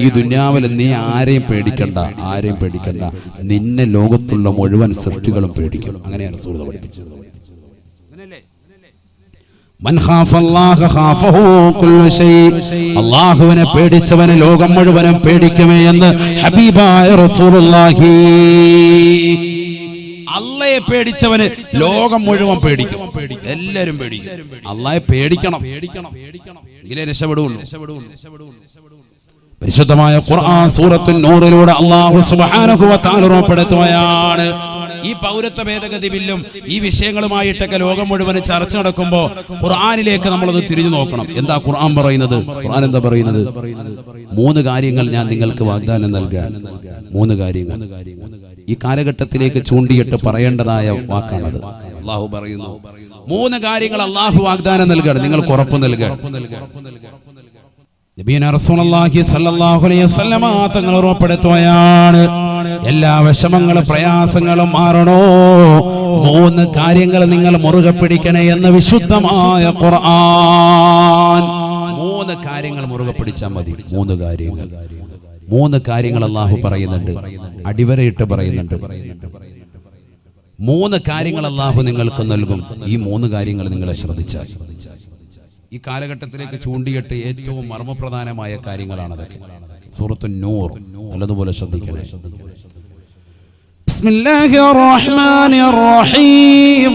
ഈ ദുന്യാവിൽ നീ ആരെയും പേടിക്കണ്ട ആരെയും പേടിക്കണ്ട. നിന്നെ ലോകത്തുള്ള മുഴുവൻ സൃഷ്ടികളും പേടിക്കും. അങ്ങനെയാണ് സൂര്യത പഠിപ്പിച്ചത്. അള്ളാഹുവിനെ പേടിച്ചവന് ലോകം മുഴുവനും പേടിക്കുമേ എന്ന് ഹബീബായ റസൂലുള്ളാഹി. അള്ളയെ പേടിച്ചവന് ലോകം മുഴുവൻ പേടിക്കും. എല്ലാരും പേടിക്കും. അള്ളാഹെ പേടിക്കണം. പേടിക്കണം. പേടിക്കണം എങ്കിലേ രക്ഷപ്പെടുള്ളൂ. പരിശുദ്ധമായ ഖുർആൻ സൂറത്തുൻ നൂറിലൂടെ അള്ളാഹു സുബ്ഹാനഹു വ തആല ഉറപ്പെടുത്തുകയാണ് ഈ പൗരത്വ ഭേദഗതി ബില്ലും ഈ വിഷയങ്ങളുമായിട്ടൊക്കെ ലോകം മുഴുവൻ ചർച്ച നടക്കുമ്പോൾ ഖുർആനിലേക്ക് നമ്മളത് തിരിഞ്ഞു നോക്കണം. എന്താ ഖുർആൻ പറയുന്നത്? ഖുർആൻ എന്താ പറയുന്നത്? മൂന്ന് കാര്യങ്ങൾ ഞാൻ നിങ്ങൾക്ക് വാഗ്ദാനം നൽകാൻ മൂന്ന് കാര്യങ്ങൾ. ഈ കാലഘട്ടത്തിലേക്ക് ചൂണ്ടിയിട്ട് പറയേണ്ടതായ വാക്കാണത്. അള്ളാഹു പറയുന്നു. മൂന്ന് കാര്യങ്ങൾ അള്ളാഹു വാഗ്ദാനം നൽകുകയാണ്. നിങ്ങൾക്ക് ഉറപ്പ് നൽകുക. നബീന റസൂലുള്ളാഹി സല്ലല്ലാഹു അലൈഹി വസല്ലമ എല്ലാ വിഷമങ്ങളും പ്രയാസങ്ങളും മാറണോ? മൂന്ന് കാര്യങ്ങൾ നിങ്ങൾ മുറുകെ പിടിക്കണേ എന്ന് വിശുദ്ധമായ ഖുർആൻ. മൂന്ന് കാര്യങ്ങൾ മുറുകെ പിടിച്ചാൽ മതി. മൂന്ന് കാര്യങ്ങൾ. മൂന്ന് കാര്യങ്ങൾ അള്ളാഹു പറയുന്നുണ്ട്. അടിവരയിട്ട് പറയുന്നുണ്ട്. മൂന്ന് കാര്യങ്ങൾ അള്ളാഹു നിങ്ങൾക്ക് നൽകും. ഈ മൂന്ന് കാര്യങ്ങൾ നിങ്ങൾ ശ്രദ്ധിച്ചാൽ ഈ കാലഘട്ടത്തിലേക്ക് ചൂണ്ടിയിട്ട് ഏറ്റവും മർമ്മപ്രധാനമായ കാര്യങ്ങളാണ് അതൊക്കെ സൂറത്തു നൂർ നല്ലതുപോലെ ശ്രദ്ധിക്കണേ. ബിസ്മില്ലാഹിർ റഹീം.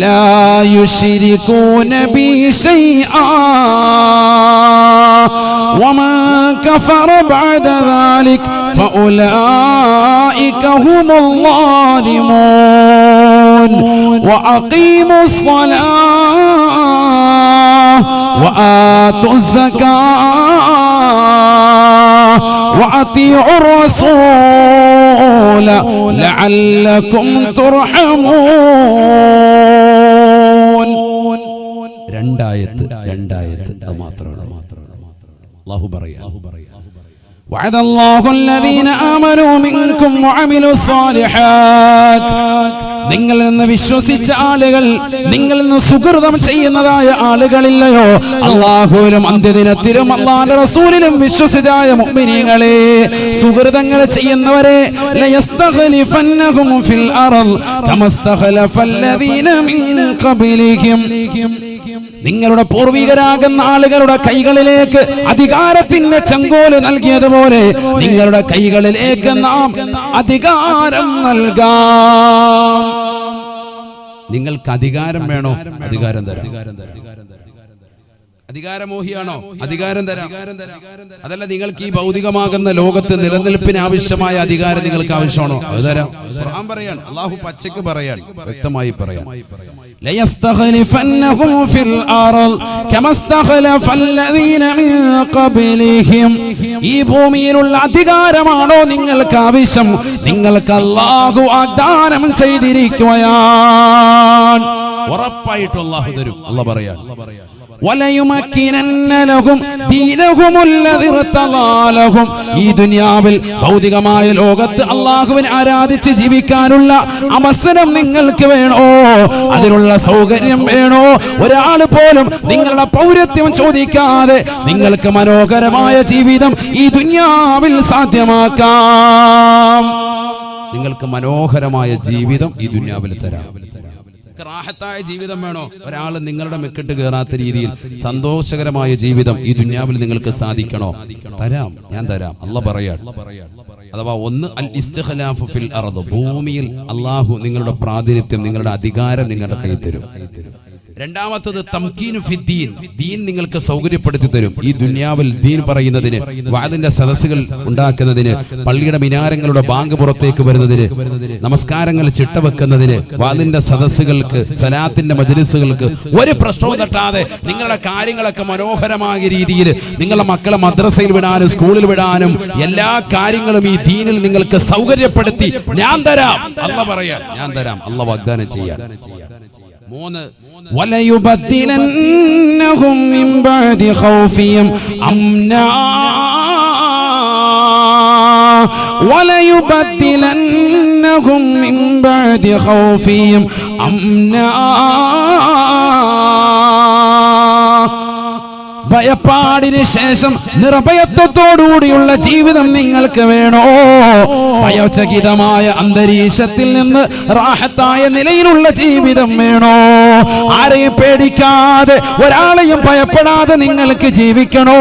لا يشركون بي شيئا. ومن كفر بعد ذلك فأولئك هم الظالمون. وأقيموا الصلاة وآتوا الزكاة وأطيعوا الرسول لعلكم ترحمون രണ്ടായത്ത് രണ്ടായത്ത് അത് മാത്രമാണ് അള്ളാഹു പറയാ وعد الله الذين آمنوا منكم وعملوا الصالحات നിങ്ങളിൽ നിന്ന് വിശ്വസിച്ച ആളുകൾ നിങ്ങളിൽ നിന്ന് സുഹൃതം ചെയ്യുന്നതായ ആളുകളില്ലയോ അള്ളാഹുവിലും അന്ത്യദിനത്തിലും അള്ളാന്റെ റസൂലിലും വിശ്വസിതായ മുഅ്മിനീങ്ങളെ സുഹൃതങ്ങൾ ചെയ്യുന്നവരെ ലയസ്തഖലിഫന്നഹും ഫിൽ അർള് കമസ്തഖലഫല്ലദീന മിൻ ഖബലിഹിം നിങ്ങളുടെ പൂർവികരാകുന്ന ആളുകളുടെ കൈകളിലേക്ക് അധികാരത്തിന്റെ ചെങ്കോൽ നൽകിയതുപോലെ നിങ്ങളുടെ കൈകളിലേക്ക് നാം അധികാരം നൽകാം. നിങ്ങൾക്ക് അധികാരം വേണോ? അധികാരം തരാം. അധികാരമോഹിയാണോ അധികാരം തരാം അതല്ല നിങ്ങൾക്ക് ഈ ഭൗതികമാകുന്ന ലോകത്ത് നിലനിൽപ്പിന് ആവശ്യമായ അധികാരം നിങ്ങൾക്ക് ആവശ്യമാണോ അത് തരാം ഖുർആൻ പറയാണ് അള്ളാഹു പച്ചക്ക് പറയാൻ വ്യക്തമായി പറയാം ليستخلفنهم في الأرض كما استخلف الذين من قبلهم ഈ ഭൂമിയിലുള്ള അധികാരമാണോ നിങ്ങൾക്ക് ആവശ്യം നിങ്ങൾക്ക് അള്ളാഹു വാഗ്ദാനം ചെയ്തിരിക്കുകയാണ് ഉറപ്പായിട്ടും അള്ളാഹു തരും അല്ല പറയാൻ ഈ ദുനിയാവിൽ ഭൗതികമായ ലോകത്ത് അള്ളാഹുവിനെ ആരാധിച്ച് ജീവിക്കാനുള്ള അവസരം നിങ്ങൾക്ക് വേണോ? അതിനുള്ള സൗകര്യം വേണോ? ഒരാൾ പോലും നിങ്ങളുടെ പൗരത്വം ചോദിക്കാതെ നിങ്ങൾക്ക് മനോഹരമായ ജീവിതം ഈ ദുനിയാവിൽ സാധ്യമാക്കാം. നിങ്ങൾക്ക് മനോഹരമായ ജീവിതം ഈ ദുനിയാവിൽ തരാം. റാഹത്തായ ജീവിതം വേണോ? ഒരാൾ നിങ്ങളുടെ മെക്കിട്ട് കയറാത്ത രീതിയിൽ സന്തോഷകരമായ ജീവിതം ഈ ദുന്യാവിൽ നിങ്ങൾക്ക് സാധിക്കണോ? തരാം ഞാൻ തരാം. അല്ല പറയാ അഥവാ ഒന്ന് അൽ ഫിൽ ഭൂമിയിൽ അള്ളാഹു നിങ്ങളുടെ പ്രാതിനിധ്യം നിങ്ങളുടെ അധികാരം നിങ്ങളുടെ കൈ തരും. രണ്ടാമത്തത് തംകീനു ഫിദ്ദീൻ ദീൻ. നിങ്ങൾക്ക് സൗകര്യപ്പെടുത്തി തരും. ഈ ദുനിയാവിൽ ദീൻ പറയുന്നതിന് വാദിന്റെ സദസ്സുകൾ ഉണ്ടാക്കുന്നതിന് പള്ളിയുടെ മിനാരങ്ങളുടെ ബാങ്ക് പുറത്തേക്ക് വരുന്നതിന് നമസ്കാരങ്ങൾ ചിട്ടവെക്കുന്നതിന് വാദിന്റെ സദസ്സുകൾക്ക് സലാത്തിന്റെ മജലിസുകൾക്ക് ഒരു പ്രശ്നവും തട്ടാതെ നിങ്ങളുടെ കാര്യങ്ങളൊക്കെ മനോഹരമായ രീതിയിൽ നിങ്ങളുടെ മക്കളെ മദ്രസയിൽ വിടാനും സ്കൂളിൽ വിടാനും എല്ലാ കാര്യങ്ങളും ഈ ദീനിൽ നിങ്ങൾക്ക് സൗകര്യപ്പെടുത്തി ഞാൻ തരാം. അല്ല പറയാം ഞാൻ തരാം. അല്ല വാഗ്ദാനം ചെയ്യാം മൂന്ന് وليبدلنهم من بعد خوفهم أمنا وليبدلنهم من بعد خوفهم أمنا ഭയപ്പാടിന് ശേഷം നിർഭയത്വത്തോടുകൂടിയുള്ള ജീവിതം നിങ്ങൾക്ക് വേണോ? ഭയചകിതമായ അന്തരീക്ഷത്തിൽ നിന്ന് റാഹത്തായ നിലയിലുള്ള ജീവിതം വേണോ? ആരെയും പേടിക്കാതെ ഒരാളെയും ഭയപ്പെടാതെ നിങ്ങൾക്ക് ജീവിക്കണോ?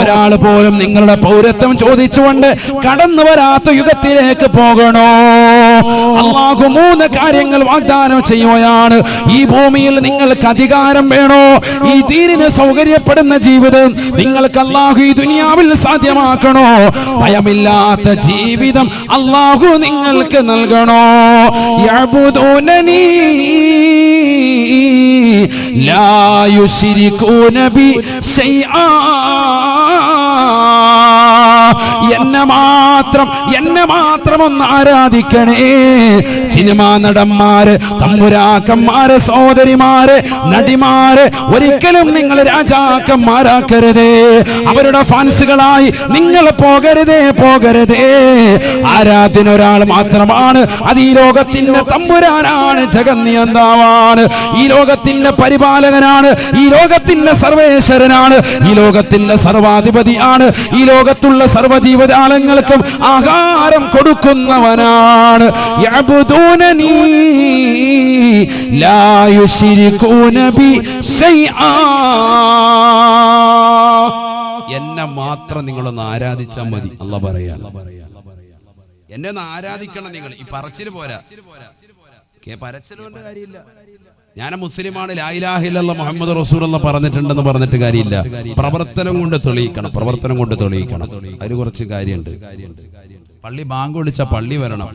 ഒരാൾ പോലും നിങ്ങളുടെ പൗരത്വം ചോദിച്ചുകൊണ്ട് കടന്നു വരാത്ത യുഗത്തിലേക്ക് പോകണോ? അള്ളാഹു മൂന്ന് കാര്യങ്ങൾ വാഗ്ദാനം ചെയ്യുകയാണ്. ഈ ഭൂമിയിൽ നിങ്ങൾക്ക് അധികാരം വേണോ? ഈ തീരിന് സൗകര്യപ്പെടുന്ന ജീവിതം നിങ്ങൾക്ക് അള്ളാഹു ഈ ദുനിയാവിൽ സാധ്യമാക്കണോ? ഭയമില്ലാത്ത ജീവിതം അള്ളാഹു നിങ്ങൾക്ക് നൽകണോ? യഅ്ബുദൂനനീ ലാ യുശ്രികൂന ബി ശൈആ. എന്നെ മാത്രം എന്നെ മാത്രം ഒന്ന് ആരാധിക്കണേ സിനിമാ നടന്മാര് തമ്പുരാക്കന്മാര് സഹോദരിമാര് നടിമാര് ഒരിക്കലും നിങ്ങൾ രാജാക്കന്മാരാക്കരുതേ അവരുടെ ഫാൻസുകളായി നിങ്ങൾ പോകരുതേ പോകരുതേ ആരാധന ഒരാൾ മാത്രമാണ് അത് ഈ ലോകത്തിന്റെ തമ്പുരാനാണ് ജഗന്നിയന്താവാണ് ഈ ലോകത്തിന്റെ പരിപാലകനാണ് ഈ ലോകത്തിന്റെ സർവേശ്വരനാണ് ഈ ലോകത്തിന്റെ സർവാധിപതിയാണ് ഈ ലോകത്തുള്ള സർവജീവജാലങ്ങൾക്കും ആഹാരം കൊടുക്കുന്നവനാണ് ശൈആ. എന്നെ മാത്രം നിങ്ങളൊന്ന് ആരാധിച്ചാൽ മതി. അല്ല പറയാ. എന്നെ ഒന്ന് ആരാധിക്കണം നിങ്ങൾ. ഈ പറച്ചിൽ പോരാ. കേ പരച്ചിൽ കൊണ്ട് കാര്യമില്ല. ഞാൻ മുസ്ലിമാണ്. ലായിലാഹില്ല മുഹമ്മദ് റസൂൽ എന്ന് പറഞ്ഞിട്ടുണ്ടെന്ന് പറഞ്ഞിട്ട് കാര്യമില്ല. പ്രവർത്തനം കൊണ്ട് തെളിയിക്കണം. പ്രവർത്തനം കൊണ്ട് തെളിയിക്കണം. അതിന് കുറച്ച് കാര്യമുണ്ട്. പള്ളി ബാങ്ക് വിളിച്ച പള്ളി വരണം.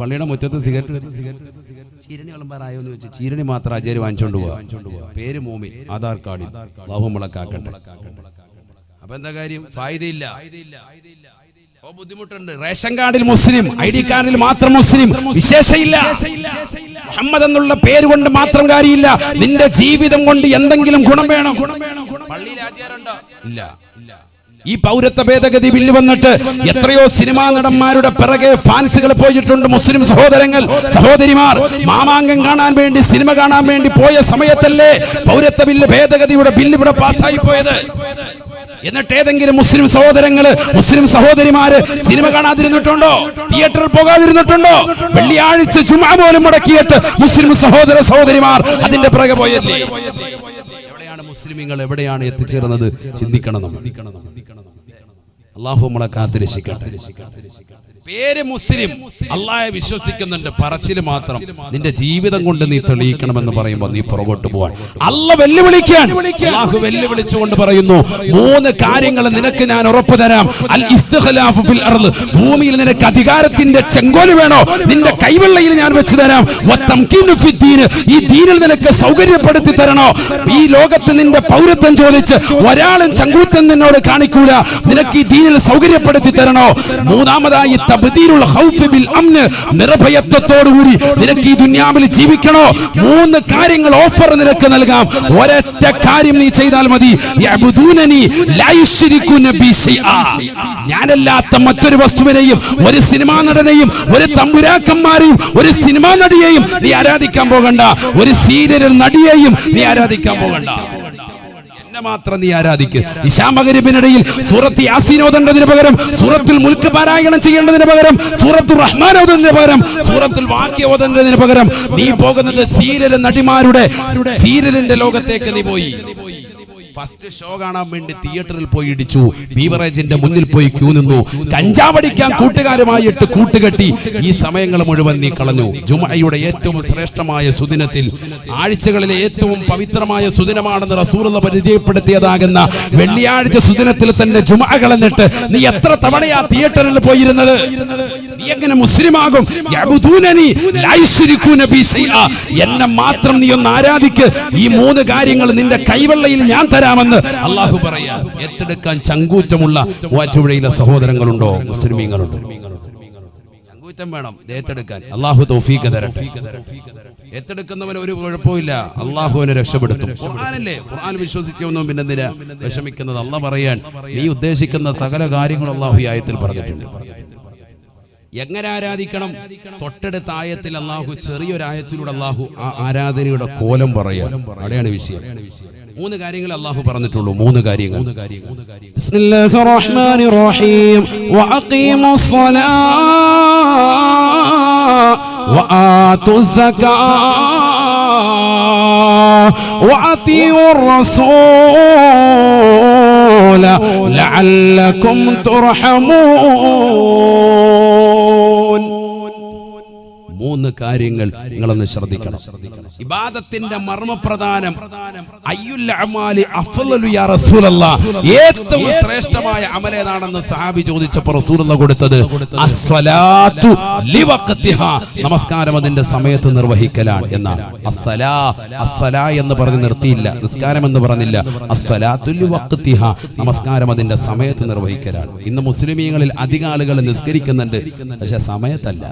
പള്ളിയുടെ മുറ്റത്ത് സിഗരറ്റ് ചീരണി വിളമ്പാറായോ എന്ന് വെച്ച് ചീരണി മാത്രം അജയർ വാങ്ങിച്ചോണ്ട് പോവാ. പേര് മോമി ആധാർ കാർഡിൽ. ബാഹുമുളക്കാക്കണ്ട അപ്പൊ എന്താ കാര്യം? ഫായിദയില്ല. അപ്പൊ ബുദ്ധിമുട്ടുണ്ട്. റേഷൻ കാർഡിൽ മുസ്ലിം ഐ ഡി കാർഡിൽ മാത്രം മുസ്ലിം വിശേഷയില്ല. മുഹമ്മദ് എന്നുള്ള പേര് കൊണ്ട് മാത്രം കാര്യമില്ല. നിന്റെ ജീവിതം കൊണ്ട് എന്തെങ്കിലും ഗുണം വേണം. പള്ളിയിൽ ആചാരമുണ്ടോ ഇല്ല. ഈ പൗരത്വ ഭേദഗതി ബില്ല് വന്നിട്ട് എത്രയോ സിനിമാ നടന്മാരുടെ പിറകെ ഫാൻസുകൾ പോയിട്ടുണ്ട് മുസ്ലിം സഹോദരങ്ങൾ സഹോദരിമാർ. മാമാങ്കം കാണാൻ വേണ്ടി സിനിമ കാണാൻ വേണ്ടി പോയ സമയത്തല്ലേ പൗരത്വ ബില്ല് ഭേദഗതിയുടെ ബില്ല് ഇവിടെ പാസ്സായി പോയത്? എന്നിട്ട് ഏതെങ്കിലും മുസ്ലിം സഹോദരങ്ങൾ മുസ്ലിം സഹോദരിമാര് സിനിമ കാണാതിരുന്നിട്ടുണ്ടോ? തിയേറ്ററിൽ പോകാതിരുന്നിട്ടുണ്ടോ? വെള്ളിയാഴ്ച ചുമ്മാ പോലും മുടക്കിയിട്ട് മുസ്ലിം സഹോദര സഹോദരിമാർ അതിന്റെ പിറകെ പോയല്ലേ? മുസ്ലിമീങ്ങൾ എവിടെയാണ് എത്തിച്ചേർന്നത് ചിന്തിക്കണം നമ്മൾ. അള്ളാഹു നമ്മളെ കാത്തിരക്ഷിക്കട്ടെ പേര് മുസ്ലിം. അള്ളാഹെ വിശ്വസിക്കുന്നുണ്ട്. പറച്ചിൽ മാത്രം. നിന്റെ ജീവിതം കൊണ്ട് നീ തെളിയിക്കണമെന്ന് പറയുമ്പോൾ നീ പുറകോട്ട് പോവാൻ. അല്ല വെല്ലുവിളിക്കാൻ. അള്ളാഹു വെല്ലുവിളിച്ചുകൊണ്ട് പറയുന്നു മൂന്ന് കാര്യങ്ങൾ നിനക്ക് ഞാൻ ഉറപ്പു തരാം. ഭൂമിയിൽ നിനക്ക് അധികാരത്തിന്റെ ചെങ്കോൽ വേണോ? നിന്റെ കൈവെള്ളയിൽ ഞാൻ വെച്ച് തരാം. ഈ ദീനിൽ നിനക്ക് സൗകര്യപ്പെടുത്തി തരണോ? ഈ ലോകത്ത് നിന്റെ പൗരത്വം ചോദിച്ച് ഒരാളും ചങ്കൂറ്റം നിന്നോട് കാണിക്കൂല. നിനക്ക് ഈ ദീനിൽ സൗകര്യപ്പെടുത്തി തരണോ? മൂന്നാമതായി നിർഭയത്വത്തോടുകൂടി നിനക്ക് ഈ ദുനിയാവിൽ ജീവിക്കണോ? മൂന്ന് കാര്യങ്ങൾ ഓഫർ നിനക്ക് നൽകാം. ഒരൊറ്റ കാര്യം നീ ചെയ്താൽ മതി. ഞാനല്ലാത്ത മറ്റൊരു വസ്തുവിനെയും ഒരു സിനിമാ നടനെയും ഒരു തമ്പുരാക്കന്മാരെയും ഒരു സിനിമാ നടിയെയും നീ ആരാധിക്കാൻ പോകണ്ട. ഒരു സീരിയൽ നടിയെയും നീ ആരാധിക്കാൻ പോകണ്ട. എന്നെ മാത്രം നീ ആരാധിക്ക്. ഇശാമകരിപ്പിനിടയിൽ സൂറത്ത് യാസീൻ ഓതേണ്ടതിന് പകരം സൂറത്തിൽ മുൽക്ക് പാരായണം ചെയ്യേണ്ടതിന് പകരം സൂറത്തുൽ റഹ്മാൻ ഓതുന്നതിന് പകരം സൂറത്തുൽ വാക്യ ഓതേണ്ടതിന് പകരം നീ പോകുന്നത് സീരിയൽ നടിമാരുടെ സീരിയലിന്റെ ലോകത്തേക്ക് നീ പോയി. ഫസ്റ്റ് ഷോ കാണാൻ വേണ്ടി തിയേറ്ററിൽ പോയി ഇടിച്ചു. ബീവറേജിന്റെ മുന്നിൽ പോയി ക്യൂ നിന്നു. കഞ്ചാവടിക്കാൻ കൂട്ടുകാരുമായിട്ട് കൂട്ടുകെട്ടി ഈ സമയങ്ങൾ മുഴുവൻ നീ കളഞ്ഞു. ജുമയുടെ ഏറ്റവും ശ്രേഷ്ഠമായ സുദിനത്തിൽ ആഴ്ചകളിലെ ഏറ്റവും പവിത്രമായ സുദിനമാണെന്ന് റസൂറത പരിചയപ്പെടുത്തിയതാകുന്ന വെള്ളിയാഴ്ച സുദിനത്തിൽ തന്നെ ജുമ കളഞ്ഞിട്ട് നീ എത്ര തവണയാ തിയേറ്ററിൽ പോയിരുന്നത്? നീ എങ്ങനെ മുസ്ലിമാകും. എന്നെ മാത്രം നീ ഒന്ന് ആരാധിക്ക്. ഈ മൂന്ന് കാര്യങ്ങൾ നിന്റെ കൈവെള്ളയിൽ ഞാൻ തരാമെന്ന് അള്ളാഹു പറയാ. ഏറ്റെടുക്കാൻ ചങ്കൂറ്റമുള്ള വാറ്റുപുഴയിലെ സഹോദരങ്ങളുണ്ടോ? മുസ്ലിമീങ്ങളുണ്ടോ? ചങ്കൂറ്റം വേണം. ഏറ്റെടുക്കാൻ. അള്ളാഹു തൗഫീഖ് തരട്ടെ. ഏറ്റെടുക്കുന്നവന് ഒരു കുഴപ്പമില്ല അള്ളാഹുവിനെ രക്ഷപ്പെടുത്തും. ഖുർആനല്ലേ? ഖുർആൻ വിശ്വസിച്ചൊന്നും പിന്നെ എന്തിനാ വിഷമിക്കുന്നത് അള്ളാഹ് പറയാൻ. നീ ഉദ്ദേശിക്കുന്ന സകല കാര്യങ്ങളും അള്ളാഹു ആയത്തിൽ പറഞ്ഞിട്ടുണ്ട്. എങ്ങനെ ആരാധിക്കണം? തൊട്ടടുത്ത ആയത്തിൽ അള്ളാഹു ചെറിയൊരു ആയത്തിലൂടെ അള്ളാഹു ആ ആരാധനയുടെ കോലം പറയാം അവിടെയാണ് വിഷയം. മൂന്ന് കാര്യങ്ങൾ അള്ളാഹു പറഞ്ഞിട്ടുള്ളൂ മൂന്ന് കാര്യങ്ങൾ بسم الله الرحمن الرحيم وأقيموا الصلاة وآتوا الزكاة وأطيعوا الرسول لعلكم ترحمون മൂന്ന് കാര്യങ്ങൾ നിങ്ങളൊന്ന് ശ്രദ്ധിക്കണം. ഇബാദത്തിന്റെ മർമ്മപ്രധാനം ഏറ്റവും ശ്രേഷ്ഠമായ അമലേതാണെന്ന് സഹാബി ചോദിച്ചപ്പോൾ റസൂലുള്ള കൊടുത്തത്? നമസ്കാരം അതിന്റെ സമയത്ത് നിർവഹിക്കലാണ് എന്നാണ്. അസ്സലാ അസ്സലാ എന്ന് പറഞ്ഞ് നിർത്തിയില്ല. നിസ്കാരം എന്ന് പറഞ്ഞില്ല. നമസ്കാരം അതിന്റെ സമയത്ത് നിർവഹിക്കലാണ്. ഇന്ന് മുസ്ലിമീങ്ങളിൽ അധിക ആളുകൾ നിസ്കരിക്കുന്നുണ്ട്. പക്ഷെ സമയത്തല്ല.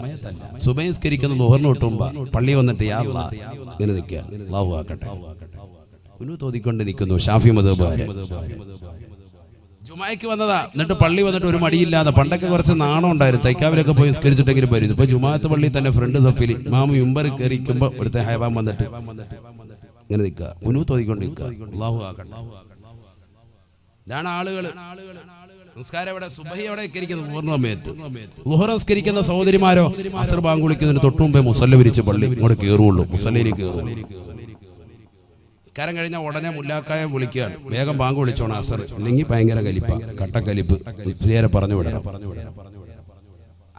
സുബഹിസ്കരിക്കുന്ന ലുഹറിന് കിട്ടുമ്പോ പള്ളി വന്നിട്ട് യാ അല്ലാ ഇങ്ങനെ നിൽക്കുകയാണ് അള്ളാഹു ആക്കട്ടെ. ഷാഫി മതബാര് ജുമായ്ക്ക് വന്നതാ. എന്നിട്ട് പള്ളി വന്നിട്ട് ഒരു മടിയില്ലാതെ പണ്ടൊക്കെ കുറച്ച് നാണം ഉണ്ടായിരുന്നു. തൈക്കാവിലൊക്കെ പോയി നിസ്കരിച്ചിട്ടെങ്കിലും വരും ഇപ്പൊ ജുമാത്ത് പള്ളി തന്നെ ഫ്രണ്ട് സഫിൽ മാമ മുമ്പർ കയറിക്കുമ്പോ ഇവിടുത്തെ ഹൈവാൻ വന്നിട്ട് ഇങ്ങനെ നിൽക്കുക. ഉന്നു തോതിക്കൊണ്ട് നിൽക്കുക ആക്കട്ടെ. ഇതാണ് ആളുകൾ ഇവിടെ സുബഹി ഇരിക്കുന്നത് പൂർണമേത്ത് സഹോദരിമാരോ അസർ ബാങ്ക് തൊട്ടുമുമ്പേ തൊട്ടു മുമ്പേ മുസല്ല വിരിച്ച് പള്ളി ഇങ്ങോട്ട് കയറുള്ളൂ മുസല്ലേ കയറുള്ളൂ നിസ്കാരം കഴിഞ്ഞാൽ ഉടനെ മുല്ലാക്കായ വിളിക്കുകയാണ്. വേഗം ബാങ്ക് വിളിച്ചോണം അസർ. അല്ലെങ്കിൽ ഭയങ്കര കലിപ്പ. കട്ടക്കലിപ്പ്. ക്ലിയറെ പറഞ്ഞു വിടണം.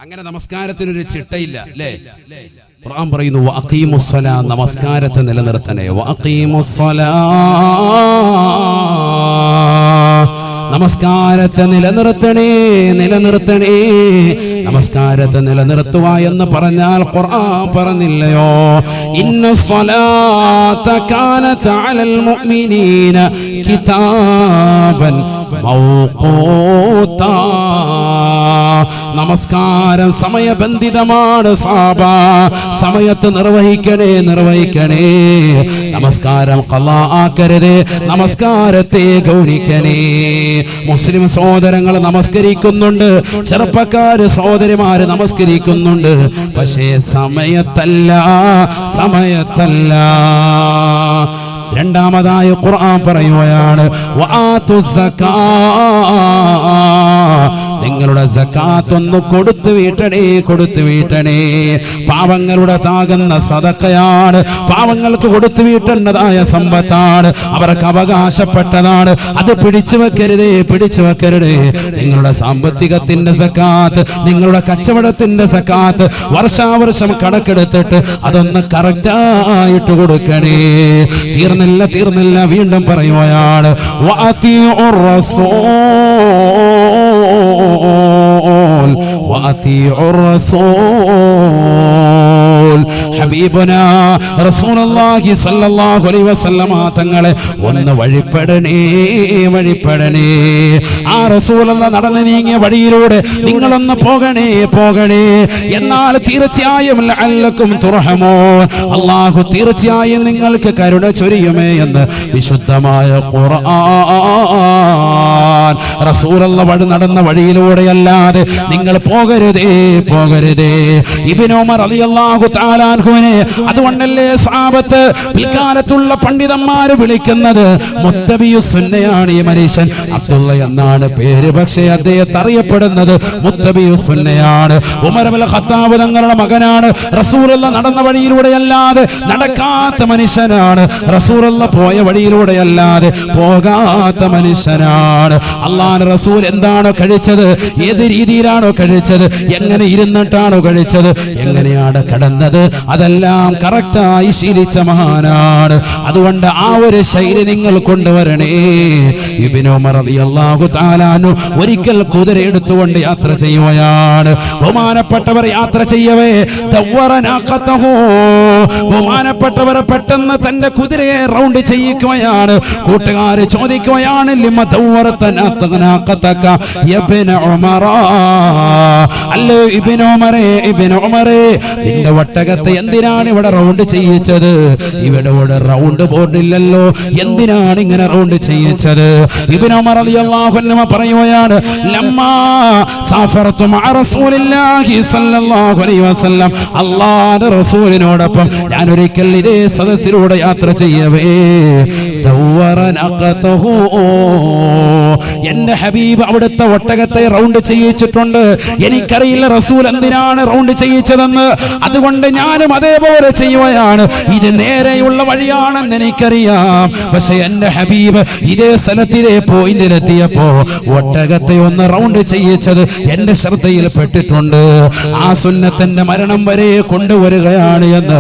അങ്ങനെ നമസ്കാരത്തിനൊരു ചിട്ടയില്ല അല്ലേ? ഖുർആൻ പറയുന്നു വഅഖീമുസ്സലാ നമസ്കാരത്തെ നിലനിർത്തണേ. വഅഖീമുസ്സലാ നമസ്കാരത്തെ നിലനിർത്തണേ നിലനിർത്തണേ. നമസ്കാരത്തെ നിലനിർത്തുക എന്ന് പറഞ്ഞാൽ ഖുർആൻ പറഞ്ഞില്ലയോ? ഇന്ന സ്വലാത്ത കാനത അലൽ മുഅ്മിനീന കിതാബൻ മൗഖൂത്താ നമസ്കാരം. സമയബന്ധിതമാണ് സാബ. സമയത്ത് നിർവഹിക്കണേ നിർവഹിക്കണേ. നമസ്കാരം ഖലാ ആക്കരുത്. നമസ്കാരത്തെ ഗൗനിക്കണേ. മുസ്ലിം സഹോദരങ്ങൾ നമസ്കരിക്കുന്നുണ്ട്. ചെറുപ്പക്കാര് സഹോദരിമാര് നമസ്കരിക്കുന്നുണ്ട്. പക്ഷേ സമയത്തല്ല സമയത്തല്ല. രണ്ടാമതായി ഖുർആൻ പറയുകയാണ് സക്കാ. നിങ്ങളുടെ സക്കാത്ത് ഒന്ന് കൊടുത്തു വീട്ടണേ കൊടുത്തു വീട്ടണേ. പാവങ്ങളുടെ താകുന്ന സതക്കയാണ്. പാവങ്ങൾക്ക് കൊടുത്തു വീട്ടേണ്ടതായ സമ്പത്താണ്. അവർക്ക് അവകാശപ്പെട്ടതാണ്. അത് പിടിച്ചു വെക്കരുതേ പിടിച്ചു വെക്കരുതേ. നിങ്ങളുടെ സാമ്പത്തികത്തിന്റെ സക്കാത്ത് നിങ്ങളുടെ കച്ചവടത്തിന്റെ സക്കാത്ത് വർഷാവർഷം കണക്കെടുത്തിട്ട് അതൊന്ന് കറക്റ്റായിട്ട് കൊടുക്കണേ. തീർന്നില്ല തീർന്നില്ല. വീണ്ടും പറയുകയാണ് വഅതിഉർ വഅതിഉർ റസൂൽ ഹബീബുന റസൂലുള്ളാഹി സ്വല്ലല്ലാഹു അലൈഹി വസല്ലമ തങ്ങളെ ഒന്ന് വഴിപ്പെടണേ വഴിപ്പെടണേ. ആ റസൂലുള്ള നടന്നു നീങ്ങിയ വഴിയിലൂടെ നിങ്ങളൊന്ന് പോകണേ പോകണേ. എന്നാൽ തീർച്ചയായും ലഅല്ലക്കും തുർഹമോ. അള്ളാഹു തീർച്ചയായും നിങ്ങൾക്ക് കരുണ ചൊരിയുമേ എന്ന് വിശുദ്ധമായ ഖുർആൻ റസൂലുള്ള വഴി നടന്ന വഴിയിലൂടെയല്ലാതെ നിങ്ങൾ പോകരുതേ പോകരുതേ. ഉമർ റളിയല്ലാഹു താലാൻഹുവിനെ അതുകൊണ്ടല്ലേ സാപത്ത് പിൽക്കാലത്തുള്ള പണ്ഡിതന്മാര് വിളിക്കുന്നത്? മുത്തബിയു സുന്നയാണ് ഈ മനുഷ്യൻ. അബ്ദുള്ള എന്നാണ് പേര്. പക്ഷേ അദ്ദേഹത്തെ അറിയപ്പെടുന്നത് മുത്തബിയു സുന്നയാണ്. ഉമരബൽ ഖത്താബ് തങ്ങളുടെ മകനാണ്. റസൂറുള്ള നടന്ന വഴിയിലൂടെ അല്ലാതെ നടക്കാത്ത മനുഷ്യനാണ്. റസൂറുള്ള പോയ വഴിയിലൂടെ അല്ലാതെ പോകാത്ത മനുഷ്യനാണ്. അള്ളാഹ് റസൂൽ എന്താണോ കഴിച്ചത് ഏത് രീതിയിലാണോ കഴിച്ചത് എങ്ങനെ ഇരുന്നിട്ടാണോ കഴിച്ചത് എങ്ങനെയാണ് കടന്നത് അതെല്ലാം കറക്റ്റായി ശീലിച്ച മഹാനാണ്. അതുകൊണ്ട് ആ ഒരു ശൈലി നിങ്ങൾ കൊണ്ടുവരണേ. ഒരിക്കൽ കുതിര എടുത്തുകൊണ്ട് യാത്ര ചെയ്യുകയാണ്. ബഹുമാനപ്പെട്ടവർ യാത്ര ചെയ്യവേ. ബഹുമാനപ്പെട്ടവർ പെട്ടെന്ന് തന്റെ കുതിരയെ റൗണ്ട് ചെയ്യിക്കുകയാണ്. കൂട്ടുകാർ ചോദിക്കുകയാണ് അല്ലേ ഇബ്നു ഉമറേ ഇബ്നു ഉമറേ നിന്റെ ഒട്ടകത്തെ എന്തിനാണ് ഇവിടെ റൗണ്ട് ചെയ്യിച്ചത്? ഇവിടെ ഇവിടെ റൗണ്ട് ബോർഡില്ലല്ലോ എന്തിനാണ് ഇങ്ങനെ റൗണ്ട് ചെയ്യിച്ചത്? ഇബ്നു ഉമർ റളിയല്ലാഹു അൻഹു പറയുകയാണ് അല്ലാഹുവിന്റെ റസൂലിനോടൊപ്പം ഞാൻ ഒരിക്കൽ ഇതേ സദസ്സിലൂടെ യാത്ര ചെയ്യവേ. എന്റെ ഹബീബ് അവിടുത്തെ ഒട്ടകത്തെ റൗണ്ട് ചെയ്യിച്ചിട്ടുണ്ട്. എനിക്കറിയില്ല റസൂൽ എന്തിനാണ് റൗണ്ട് ചെയ്യിച്ചതെന്ന്. അതുകൊണ്ട് ഞാനും അതേപോലെ ചെയ്യുകയാണ്. ഇത് നേരെയുള്ള വഴിയാണെന്ന് എനിക്കറിയാം. പക്ഷെ എന്റെ ഹബീബ് ഇതേ സ്ഥലത്ത് ഇതേ പോയിന്റിലെത്തിയപ്പോ ഒട്ടകത്തെ ഒന്ന് റൗണ്ട് ചെയ്യിച്ചത് എന്റെ ശ്രദ്ധയിൽ പെട്ടിട്ടുണ്ട്. ആ സുന്നത്തിന്റെ മരണം വരെ കൊണ്ടുവരികയാണ് എന്ന്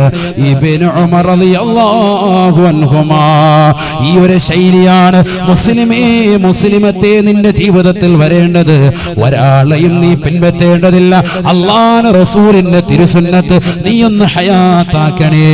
ഈ ഒരു ശൈലിയാണ് മുസ്ലിമേ മുസ്ലിമത്തെ നിന്റെ ജീവിതത്തിൽ വരേണ്ടത്? ഒരാളെയും നീ പിൻപറ്റേണ്ടതില്ല. അള്ളാന റസൂലിന്റെ തിരുസുന്നത്ത് നീ ഒന്ന് ഹയാത്താക്കണേ.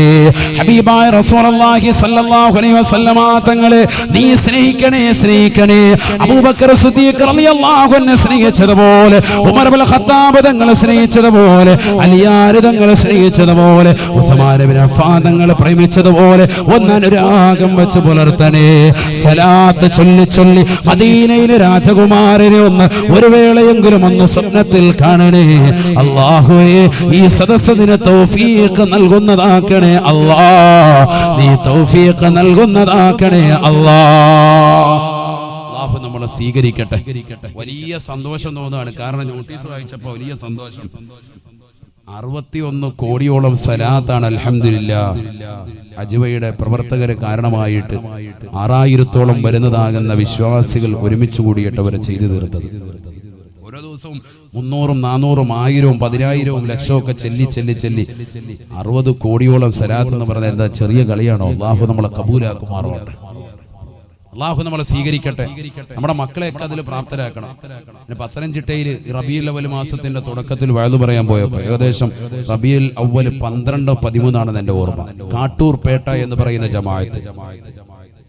ഹബീബായ റസൂലുള്ളാഹി സ്വല്ലല്ലാഹു അലൈഹി വസല്ലമ തങ്ങളെ നീ സ്നേഹിക്കണേ സ്നേഹിക്കണേ. അബൂബക്കർ സിദ്ദീഖ് റളിയല്ലാഹു അൻഹു സ്നേഹിച്ചതുപോലെ ഉമർ ഇബ്നു ഖത്താബ് തങ്ങളെ സ്നേഹിച്ചതുപോലെ അലിയാർ തങ്ങളെ സ്നേഹിച്ചതുപോലെ ഉസ്മാൻ ഇബ്നു അഫ്ഫാൻ തങ്ങളെ പ്രേമിച്ചതുപോലെ ഒന്നനുരാഗം വെച്ച് പുലർത്തണേ. സലാത്ത് ചൊല്ലി ചൊല്ലി മദീനയിലെ രാജകുമാരനെ ഒന്ന് ഒരു വേളയെങ്കിലും ഒന്ന് സ്വപ്നത്തിൽ കാണണേ. അള്ളാഹുവേ ഈ സദസ്സിന് തൗഫീഖ് നൽകുന്നതാക്കണേ. അല്ലാ നീ തൗഫീഖ് നൽകുന്നതാക്കണേ. അള്ളാഹു നമ്മളെ സ്വീകരിക്കട്ടെ. വലിയ സന്തോഷം തോന്നുകയാണ്. കാരണം നോട്ടീസ് വായിച്ചപ്പോൾ വലിയ സന്തോഷം. അറുപത്തിയൊന്ന് കോടിയോളം സലാത്താണ് അലഹമില്ല അജുവയുടെ പ്രവർത്തകര് കാരണമായിട്ട് ആറായിരത്തോളം വരുന്നതാകുന്ന വിശ്വാസികൾ ഒരുമിച്ച് കൂടിയിട്ട് അവരെ ചെയ്തു തീർത്തത്. ഓരോ ദിവസവും മുന്നൂറും നാനൂറും ആയിരവും പതിനായിരവും ലക്ഷവും ഒക്കെ ചെല്ലി ചെല്ലി ചെല്ലി. അറുപത് കോടിയോളം സലാത്ത് എന്ന് പറഞ്ഞാൽ എന്താ ചെറിയ കളിയാണോ? അള്ളാഹു നമ്മളെ കബൂലാക്കുമാറോട്ടെ അള്ളാഹു നമ്മളെ സ്വീകരിക്കട്ടെ. നമ്മുടെ മക്കളെയൊക്കെ അതിൽ പ്രാപ്തരാക്കണം. പിന്നെ പത്തനംതിട്ടയിൽ റബിയുൽ അവൽ മാസത്തിന്റെ തുടക്കത്തിൽ വഴുതു പറയാൻ പോയപ്പോൾ ഏകദേശം റബിയുൽ അവൽ പന്ത്രണ്ടോ പതിമൂന്നാണെന്ന് എന്റെ ഓർമ്മ. കാട്ടൂർ പേട്ട എന്ന് പറയുന്ന ജമായത്ത്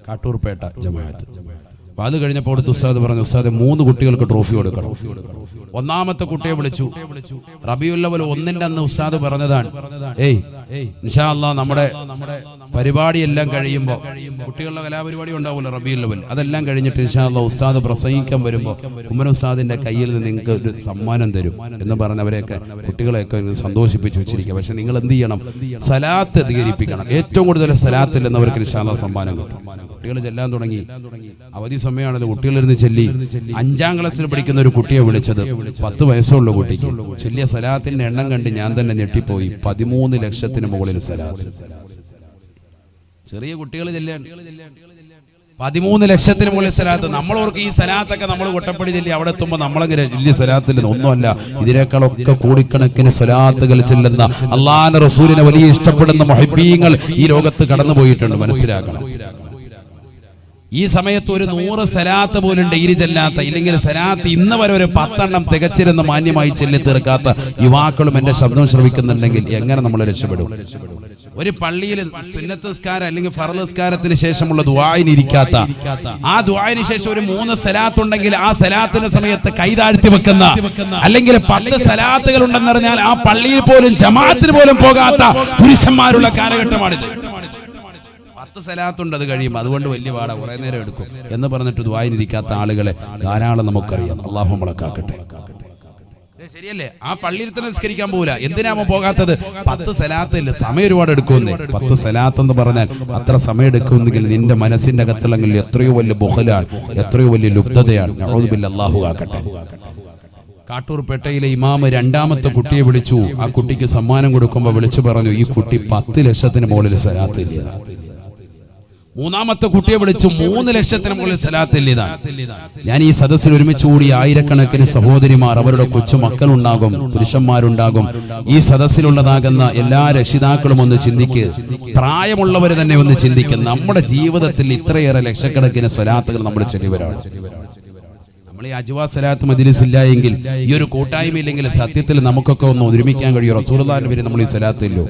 കാട്ടൂർ പേട്ട ജമാഅത്ത്. അപ്പൊ അത് കഴിഞ്ഞപ്പോൾ അടുത്ത് ഉസ്താദ് പറഞ്ഞു ഉസ്താദ് മൂന്ന് കുട്ടികൾക്ക് ട്രോഫി കൊടുക്കണം. ഒന്നാമത്തെ കുട്ടിയെ വിളിച്ചു. റബിയുല്ലവൽ ഒന്നിന്റെ അന്ന് ഉസ്താദ് പറഞ്ഞതാണ് ഏയ് ഇൻഷാ അല്ലാ നമ്മുടെ പരിപാടിയെല്ലാം കഴിയുമ്പോൾ കുട്ടികളുടെ കലാപരിപാടി ഉണ്ടാവുമല്ലോ റബിയിൽ അതെല്ലാം കഴിഞ്ഞിട്ട് ഇൻഷാ അല്ലാ ഉസ്താദ് പ്രസംഗിക്കാൻ വരുമ്പോൾ ഉമ്മൻ ഉസ്താദിന്റെ കയ്യിൽ നിന്ന് നിങ്ങൾക്ക് ഒരു സമ്മാനം തരും എന്ന് പറഞ്ഞവരെയൊക്കെ കുട്ടികളെയൊക്കെ സന്തോഷിപ്പിച്ചു വെച്ചിരിക്കുക. പക്ഷെ നിങ്ങൾ എന്ത് ചെയ്യണം? സലാത്ത് അധികരിപ്പിക്കണം. ഏറ്റവും കൂടുതൽ സലാത്തിൽ എന്നവർക്ക് ഇൻഷാ അല്ലാ സമ്മാനം കിട്ടും. കുട്ടികൾ ചെല്ലാൻ തുടങ്ങി. അവധി സമയമാണല്ലോ കുട്ടികളിരുന്ന് ചെല്ലി. അഞ്ചാം ക്ലാസ്സിൽ പഠിക്കുന്ന ഒരു കുട്ടിയെ വിളിച്ചത്. പത്ത് വയസ്സുള്ള കുട്ടിക്ക്. ചെല്ലിയ സലാത്തിന്റെ എണ്ണം കണ്ട് ഞാൻ തന്നെ ഞെട്ടിപ്പോയി. പതിമൂന്ന് ലക്ഷത്തിന് മുകളിൽ സലാത്ത്. ചെറിയ കുട്ടികൾ പതിമൂന്ന് ലക്ഷത്തിന് മുകളിൽ സലാത്ത്. നമ്മളോർക്ക് ഈ സലാത്തൊക്കെ നമ്മൾ കൊട്ടപ്പടി ചെല്ലി അവിടെ എത്തുമ്പോൾ നമ്മളങ്ങനെ വലിയ സലാത്തിൽ ഒന്നുമല്ല. ഇതിനേക്കാളൊക്കെ കോടിക്കണക്കിന് സലാത്തുകൾ ചെല്ലുന്ന അള്ളാഹാന്റെ റസൂലിനെ വലിയ ഇഷ്ടപ്പെടുന്ന മൊഹബീങ്ങൾ ഈ ലോകത്ത് കടന്നുപോയിട്ടുണ്ട്. മനസ്സിലാക്കണം. ഈ സമയത്ത് ഒരു നൂറ് സലാത്ത് പോലും ഡെയിലി ചെല്ലാത്ത ഇല്ലെങ്കിൽ സലാത്ത് ഇന്ന് വരെ ഒരു പത്തെണ്ണം തികച്ചിരുന്ന് മാന്യമായി ചെല്ലി തീർക്കാത്ത യുവാക്കളും എന്റെ ശബ്ദം ശ്രമിക്കുന്നുണ്ടെങ്കിൽ എങ്ങനെ നമ്മൾ രക്ഷപ്പെടും? ഒരു പള്ളിയിൽ സുന്നത്ത് നിസ്കാരം അല്ലെങ്കിൽ ഫറദ് നിസ്കാരത്തിന് ശേഷമുള്ള ദുആന് ഇരിക്കാത്ത ആ ദുവായിന് ശേഷം ഒരു മൂന്ന് സലാത്ത് ഉണ്ടെങ്കിൽ ആ സലാത്തിന്റെ സമയത്ത് കൈതാഴ്ത്തി വെക്കുന്ന അല്ലെങ്കിൽ പത്ത് സലാത്തുകൾ ഉണ്ടെന്നറിഞ്ഞാൽ ആ പള്ളിയിൽ പോലും ജമാഅത്തിന് പോലും പോകാത്ത പുരുഷന്മാരുള്ള കാലഘട്ടമാണിത്. പത്ത് സ്ഥലത്തുണ്ട് അത് കഴിയും. അതുകൊണ്ട് വലിയ പാടാ കുറെ നേരം എടുക്കും. എന്ന് പറഞ്ഞിട്ട് ദ്വായനിരിക്കാത്ത ആളുകളെ ധാരാളം നമുക്കറിയാം. അള്ളാഹു മുളക്കാക്കട്ടെ കാക്കട്ടെ. ശരിയല്ലേ? ആ പള്ളിയിൽ തന്നെ നിസ്കരിക്കാൻ പോകില്ല എന്തിനാ അവൻ പോകാത്തത്? പത്ത് സലാത്തില്ല? സമയം ഒരുപാട് എടുക്കുമെന്നേ. പത്ത് സലാത്ത് എന്ന് പറഞ്ഞാൽ അത്ര സമയം എടുക്കുമെന്നെങ്കിൽ നിന്റെ മനസ്സിന്റെ അകത്തില്ലെങ്കിൽ എത്രയോ വലിയ ബുഹലാണ് എത്രയോ വലിയ ലുബ്ധതയാണ് അള്ളാഹു ആക്കട്ടെ കാട്ടൂർപേട്ടയിലെ ഇമാമ് രണ്ടാമത്തെ കുട്ടിയെ വിളിച്ചു. ആ കുട്ടിക്ക് സമ്മാനം കൊടുക്കുമ്പോൾ വിളിച്ചു പറഞ്ഞു ഈ കുട്ടി പത്ത് ലക്ഷത്തിന് മുകളിൽ സലാത്തില്ല മൂന്നാമത്തെ കുട്ടിയെ വിളിച്ചു മൂന്ന് ലക്ഷത്തിന് മുകളിൽ സലാത്തില്ല ഞാൻ ഈ സദസ്സിൽ ഒരുമിച്ച് കൂടി ആയിരക്കണക്കിന് സഹോദരിമാർ അവരുടെ കൊച്ചു മക്കളുണ്ടാകും പുരുഷന്മാരുണ്ടാകും. ഈ സദസ്സിലുള്ളതാകുന്ന എല്ലാ രക്ഷിതാക്കളും ഒന്ന് ചിന്തിക്ക്. പ്രായമുള്ളവർ തന്നെ ഒന്ന് ചിന്തിക്കുക നമ്മുടെ ജീവിതത്തിൽ ഇത്രയേറെ ലക്ഷക്കണക്കിന് സ്വലാത്തുകൾ നമ്മൾ ചെല്ലിവരാണ് നമ്മൾ ഈ അജ്വാ സലാത്ത് മജിലിസ് ഇല്ല എങ്കിൽ ഈ ഒരു കൂട്ടായ്മ ഇല്ലെങ്കിൽ സത്യത്തിൽ നമുക്കൊക്കെ ഒന്ന് ഒരുമിക്കാൻ കഴിയും. റസൂർദാൻ വരെ നമ്മൾ ഈ സലാത്ത് ഇല്ലോ